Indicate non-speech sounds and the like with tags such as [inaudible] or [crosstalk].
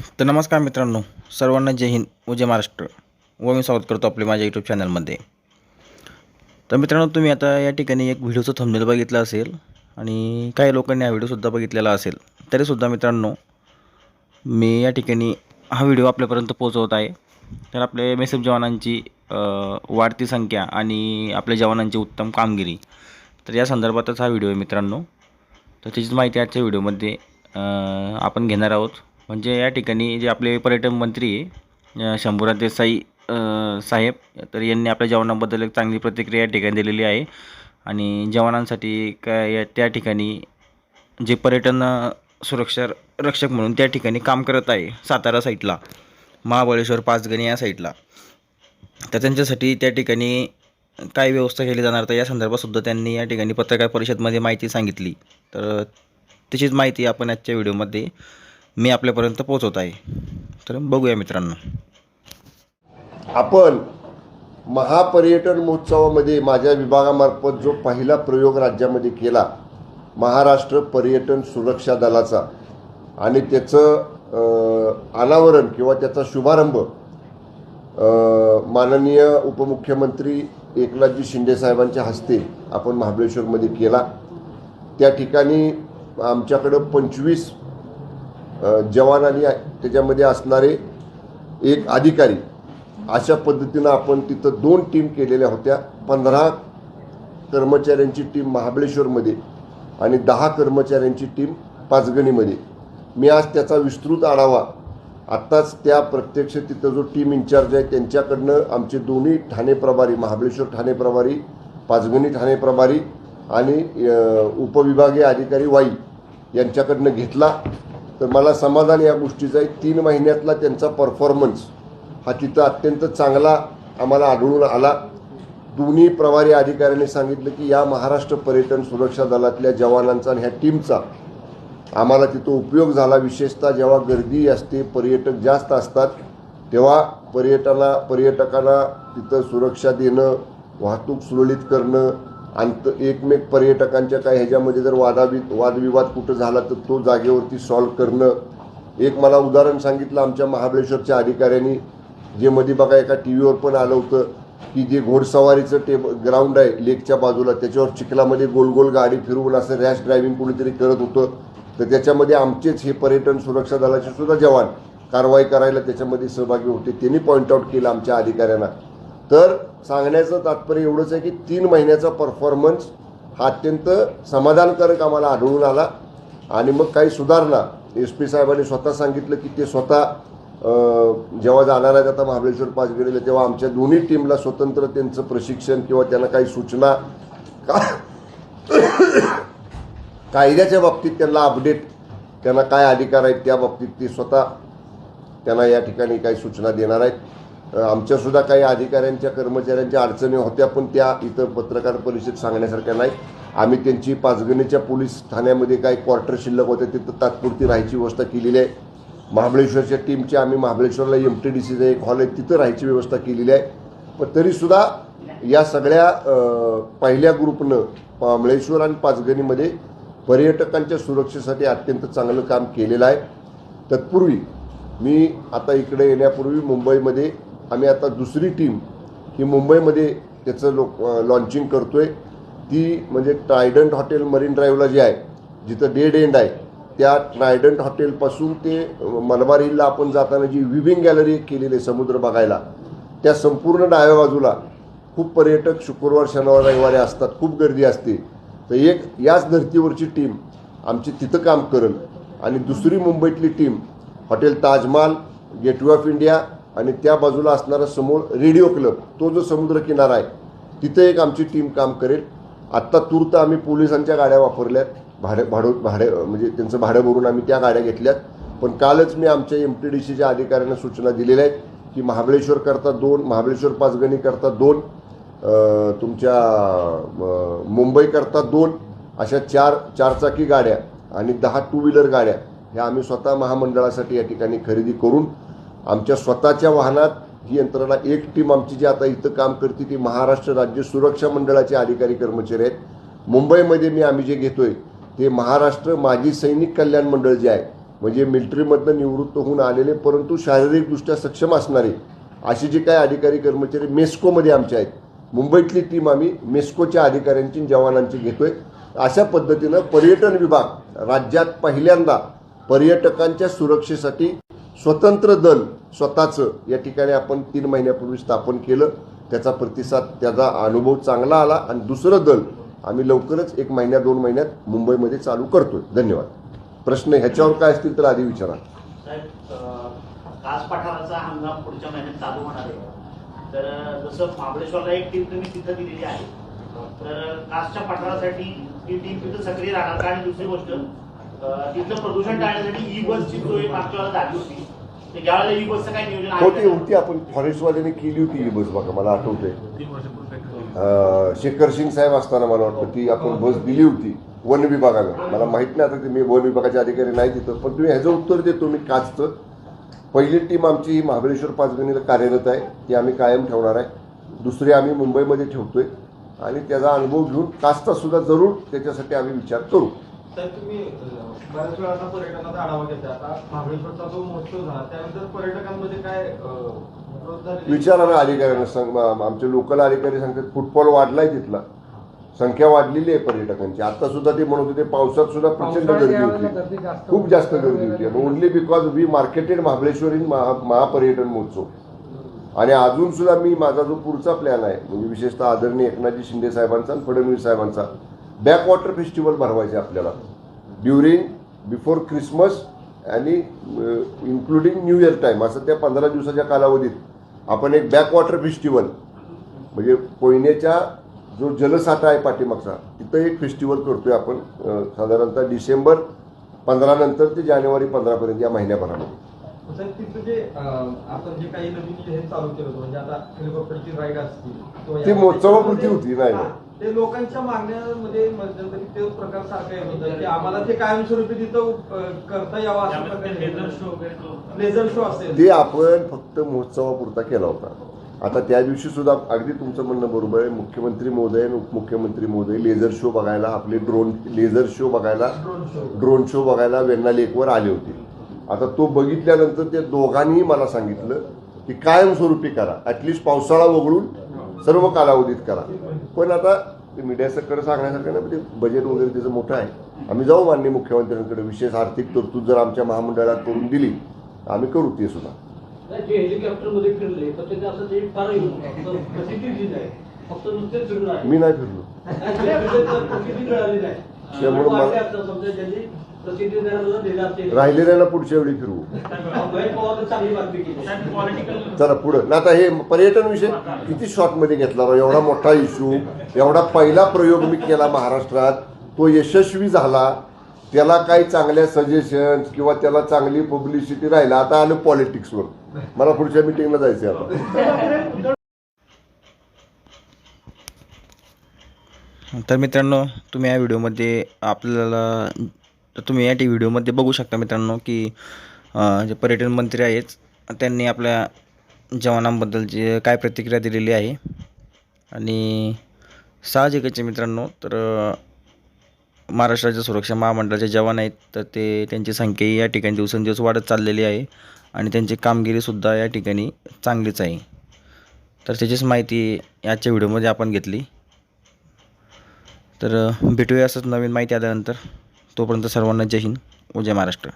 तर नमस्कार मित्रांनो सर्वांना जय हिंद व जय महाराष्ट्र. व मी स्वागत करतो आपले माझ्या यूट्यूब चॅनलमध्ये तर मित्रांनो तुम्ही आता या ठिकाणी एक व्हिडिओचं थंबनेल बघितलं असेल आणि काही लोकांनी हा व्हिडिओसुद्धा बघितलेला असेल तरीसुद्धा मित्रांनो मी या ठिकाणी हा व्हिडिओ आपल्यापर्यंत पोहोचवत आहे. तर आपले मेसेफ जवानांची वाढती संख्या आणि आपल्या जवानांची उत्तम कामगिरी. तर या संदर्भातच हा व्हिडिओ आहे मित्रांनो. तर त्याचीच माहिती आजच्या व्हिडिओमध्ये आपण घेणार आहोत. म्हणजे या ठिकाणी जे आपले पर्यटन मंत्री आहे शंभूराज देसाई साहेब तर यांनी आपल्या जवानांबद्दल एक चांगली प्रतिक्रिया या ठिकाणी दिलेली आहे. आणि जवानांसाठी काय या त्या ठिकाणी जे पर्यटन सुरक्षा रक्षक म्हणून त्या ठिकाणी काम करत आहे सातारा साईडला महाबळेश्वर पाचगणी या साईडला तर त्यांच्यासाठी त्या ठिकाणी काय व्यवस्था केली जाणार? तर या संदर्भातसुद्धा त्यांनी या ठिकाणी पत्रकार परिषदमध्ये माहिती सांगितली. तर त्याचीच माहिती आपण आजच्या व्हिडिओमध्ये मी आपल्यापर्यंत पोहोचवत आहे. तर बघूया मित्रांनो. आपण महापर्यटन महोत्सवामध्ये माझ्या विभागामार्फत जो पहिला प्रयोग राज्यामध्ये केला महाराष्ट्र पर्यटन सुरक्षा दलाचा आणि त्याचं अनावरण किंवा त्याचा शुभारंभ माननीय उपमुख्यमंत्री एकनाथजी शिंदे साहेबांच्या हस्ते आपण महाबळेश्वरमध्ये केला. त्या ठिकाणी आमच्याकडं पंचवीस जवान आणि त्याच्यामध्ये असणारे एक अधिकारी अशा पद्धतीनं आपण तिथं दोन टीम केलेल्या होत्या. पंधरा कर्मचाऱ्यांची टीम महाबळेश्वरमध्ये आणि दहा कर्मचाऱ्यांची टीम पाचगणीमध्ये. मी आज त्याचा विस्तृत आढावा आत्ताच त्या प्रत्यक्ष तिथं जो टीम इन्चार्ज आहे त्यांच्याकडनं आमचे दोन्ही ठाणे प्रभारी महाबळेश्वर ठाणे प्रभारी पाचगणी ठाणे प्रभारी आणि उपविभागीय अधिकारी वाई यांच्याकडनं घेतला. तर मला समाधान या गोष्टीचा आहे. तीन महिन्यातला त्यांचा परफॉर्मन्स हा तिथं अत्यंत चांगला आम्हाला आढळून आला. दोन्ही प्रभारी अधिकाऱ्यांनी सांगितलं की या महाराष्ट्र पर्यटन सुरक्षा दलातल्या जवानांचा आणि ह्या टीमचा आम्हाला तिथं उपयोग झाला. विशेषतः जेव्हा गर्दी असते पर्यटक जास्त असतात तेव्हा पर्यटना पर्यटकांना तिथं सुरक्षा देणं वाहतूक सुरळीत करणं अंत एकमेक पर्यटकांच्या काय ह्याच्यामध्ये जर वादावि वादविवाद कुठं झाला तर तो जागेवरती सॉल्व्ह करणं. एक मला उदाहरण सांगितलं आमच्या महाबळेश्वरच्या अधिकाऱ्यांनी जे मध्ये बघा एका टी व्हीवर पण आलं होतं की जे घोडसवारीचं टेब ग्राउंड आहे लेकच्या बाजूला त्याच्यावर चिखलामध्ये गोल गोल गाडी फिरवून असं रॅश ड्रायव्हिंग कुणीतरी करत होतं. तर त्याच्यामध्ये आमचेच हे पर्यटन सुरक्षा दलाचे सुद्धा जवान कारवाई करायला त्याच्यामध्ये सहभागी होते. त्यांनी पॉईंट आऊट केलं आमच्या अधिकाऱ्यांना. तर सांगण्याचं तात्पर्य एवढंच आहे की तीन महिन्याचा परफॉर्मन्स हा अत्यंत समाधानकारक आम्हाला आढळून आला. आणि मग काही सुधारणा. एस पी साहेबांनी स्वतः सांगितलं की ते स्वतः जेव्हा जाणार आहेत आता महाबळेश्वर पाचगणीला तेव्हा आमच्या दोन्ही टीमला स्वतंत्र त्यांचं प्रशिक्षण किंवा त्यांना काही सूचना का कायद्याच्या बाबतीत त्यांना अपडेट त्यांना काय अधिकार आहेत त्या बाबतीत ते स्वतः त्यांना या ठिकाणी काही सूचना देणार आहेत. आमच्यासुद्धा काही अधिकाऱ्यांच्या कर्मचाऱ्यांच्या अडचणी होत्या पण त्या इथं पत्रकार परिषद सांगण्यासारख्या नाही आम्ही त्यांची पाचगणीच्या पोलीस ठाण्यामध्ये काही क्वार्टर शिल्लक होते तिथं तात्पुरती राहायची व्यवस्था केलेली आहे. महाबळेश्वरच्या टीमची आम्ही महाबळेश्वरला एम टी डी सीचं एक हॉल आहे तिथं राहायची व्यवस्था केलेली आहे. पण तरीसुद्धा या सगळ्या पहिल्या ग्रुपनं महाबळेश्वर आणि पाचगणीमध्ये पर्यटकांच्या सुरक्षेसाठी अत्यंत चांगलं काम केलेलं आहे. तत्पूर्वी मी आता इकडे येण्यापूर्वी मुंबईमध्ये आम्ही आता दुसरी टीम ही मुंबईमध्ये त्याचं लोक लॉन्चिंग करतो आहे ती म्हणजे ट्रायडंट हॉटेल मरीन ड्राईव्हला जे आहे जिथं डेड एंड आहे त्या ट्रायडंट हॉटेलपासून ते मलबार हिलला आपण जाताना जी विविंग गॅलरी केलेली आहे समुद्र बघायला त्या संपूर्ण डाव्या बाजूला खूप पर्यटक शुक्रवार शनिवार रविवारी असतात खूप गर्दी असते. तर एक याच धर्तीवरची टीम आमची तिथं काम करेल. आणि दुसरी मुंबईतली team hotel Taj Mahal gateway of India आणि त्या बाजूला असणारा समोर रेडिओ क्लब तो जो समुद्र किनारा आहे तिथे एक आमची टीम काम करेल. आत्ता तूर्त आम्ही पोलिसांच्या गाड्या वापरल्यात. भाडे भाडो भाडे म्हणजे त्यांचं भाडं भरून आम्ही त्या गाड्या घेतल्यात. पण कालच मी आमच्या एम टी डी सीच्या अधिकाऱ्यांना सूचना दिलेल्या आहेत की महाबळेश्वर करता दोन महाबळेश्वर पाचगणी करता दोन तुमच्या मुंबई करता दोन अशा चार चारचाकी गाड्या आणि दहा टू व्हीलर गाड्या ह्या आम्ही स्वतः महामंडळासाठी या ठिकाणी खरेदी करून आमच्या स्वतःच्या वाहनात ही यंत्रणा एक टीम आमची जी आता इथं काम करते ती महाराष्ट्र राज्य सुरक्षा मंडळाचे अधिकारी कर्मचारी आहेत. मुंबईमध्ये मी आम्ही जे घेतोय ते महाराष्ट्र माजी सैनिक कल्याण मंडळ जे आहे म्हणजे मिलिटरीमधनं निवृत्त होऊन आलेले परंतु शारीरिकदृष्ट्या सक्षम असणारे असे जे काही अधिकारी कर्मचारी मेस्कोमध्ये आमचे आहेत. मुंबईतली टीम आम्ही मेस्कोच्या अधिकाऱ्यांची जवानांची घेतोय. अशा पद्धतीनं पर्यटन विभाग राज्यात पहिल्यांदा पर्यटकांच्या सुरक्षेसाठी स्वतंत्र दल स्वतःचं या ठिकाणी आपण तीन महिन्यापूर्वी स्थापन केलं. त्याचा प्रतिसाद त्याचा अनुभव चांगला आला. आणि दुसरं दल आम्ही लवकरच एक महिन्या दोन महिन्यात मुंबईमध्ये चालू करतोय. धन्यवाद. प्रश्न ह्याच्यावर काय असतील तर आधी विचारा. साहेब कास पठाराचा हंगाम पुढच्या महिन्यात चालू होणार आहे. तर जसं महाबळेश्वरला एक टीम तुम्ही तिथं दिलेली आहे. तर कासच्या पठारासाठी ही टीम तिथं सक्रिय राहणार का? आणि दुसरी गोष्ट तिथलं प्रदूषण टाळण्यासाठी ई बसची सोय मागच्या वेळेला झाली होती. तर ज्यावेळेला ई बसचं काय नियोजन आहे? होती? होती. आपण फॉरेस्टवाल्याने केली होती ही बस बघा मला आठवतंय. अं, शेखर सिंग साहेब असताना मला वाटतं ती आपण बस दिली होती वन विभागानं. मला माहीत नाही आता ते मी वन विभागाचे अधिकारी नाही तिथं पण तुम्ही ह्याचं उत्तर देतो मी काचचं. पहिली टीम आमची ही महाबळेश्वर पाचगणीला कार्यरत आहे. ती आम्ही कायम ठेवणार आहे. दुसरी आम्ही मुंबईमध्ये ठेवतोय. आणि त्याचा अनुभव घेऊन काचचा सुद्धा जरूर त्याच्यासाठी आम्ही विचार करू. तर तुम्ही अं, बऱ्याच वेळा आता पर्यटनाचा आढावा घेता आता महाबळेश्वरचा जो महोत्सव झाला त्यानंतर पर्यटकांमध्ये काय? विचारा ना अधिकाऱ्यांना आमचे लोकल अधिकारी सांगतात फुटबॉल वाढलाय तिथला. संख्या वाढलेली आहे पर्यटकांची. आता सुद्धा ते म्हणत होते पावसात सुद्धा प्रचंड गर्दी होती. खूप जास्त गर्दी होती. Only because we marketed Mahabaleshwar in महा महापर्यटन महोत्सव. आणि अजून सुद्धा मी माझा जो पुढचा प्लॅन आहे म्हणजे विशेषतः आदरणीय एकनाथजी शिंदे साहेबांचा आणि फडणवीस साहेबांचा बॅकवॉटर फेस्टिवल भरवायचे आपल्याला. ड्युरिंग बिफोर क्रिसमस आणि इन्क्लुडिंग न्यू इयर टाईम असं त्या पंधरा दिवसाच्या कालावधीत आपण एक बॅकवॉटर फेस्टिवल म्हणजे कोयनेच्या जो जलसाठा आहे पाठीमागचा तिथं एक फेस्टिवल करतोय आपण साधारणतः डिसेंबर पंधरा नंतर ते जानेवारी पंधरापर्यंत या महिन्याभरामध्ये. म्हणजे ती महोत्सवापुरती होती, नाही. ते लोकांच्या मागण्यामध्ये मध्यंतरी ते प्रकार सारखा येत होता की आम्हाला ते कायमस्वरूपी तिथं करता यावं अशा प्रकारे. लेझर शो असेल. ते आपण फक्त महोत्सवापुरता केला होता. आता त्या दिवशी सुद्धा अगदी तुमचं म्हणणं बरोबर आहे. मुख्यमंत्री महोदय आणि उपमुख्यमंत्री महोदय लेझर शो बघायला आपले ड्रोन लेझर शो बघायला ड्रोन शो बघायला वेण्णा लेकवर आले होते. आता तो बघितल्यानंतर ते दोघांनीही मला सांगितलं की कायमस्वरूपी करा. ॲटलिस्ट पावसाळा वगळून सर्व कालावधीत करा. पण आता ते मीडियाकडे सांगण्यासारखं नाही पण ते बजेट वगैरे त्याचं मोठं आहे. आम्ही जाऊ माननीय मुख्यमंत्र्यांकडे विशेष आर्थिक तरतूद जर आमच्या महामंडळात करून दिली आम्ही करू ते सुद्धा. नाही, जे हेलिकॉप्टरमध्ये फिरले तर त्याचे असं ते फार फक्त प्रसिद्धी दिली नाही फक्त नुसतेच फिरून आहे मी नाही फिरलो. [laughs] त्यामुळे मला- असेल राहिलेल्याला पुढच्या वेळी फिरवू पॉलिटिकल चला पुढं. ना आता हे पर्यटन विषय किती शॉर्टमध्ये घेतला राव. एवढा मोठा इश्यू एवढा पहिला प्रयोग मी केला महाराष्ट्रात. तो यशस्वी झाला. त्याला काही चांगल्या सजेशन किंवा त्याला चांगली पब्लिसिटी राहिला. आता आलं पॉलिटिक्सवर मला पुढच्या मिटिंगला जायचं आता. [laughs] तर मित्रांनो तुम्ही या व्हिडिओमध्ये आपल्याला तर तुम्ही या टी व्हिडिओमध्ये बघू शकता मित्रांनो की जे पर्यटन मंत्री आहेत त्यांनी आपल्या जवानांबद्दल जे काय प्रतिक्रिया दिलेली आहे. आणि साहजिकचे मित्रांनो तर महाराष्ट्राच्या सुरक्षा महामंडळाचे जवान आहेत तर ते त्यांची संख्याही या ठिकाणी दिवसेंदिवस वाढत चाललेली आहे. आणि त्यांची कामगिरीसुद्धा या ठिकाणी चांगलीच आहे. तर त्याचीच माहिती याच्या व्हिडिओमध्ये आपण घेतली. तर भेटूया असंच नवीन माहिती आल्यानंतर. तोपर्यंत सर्वांना जय हिंद. व जय महाराष्ट्र.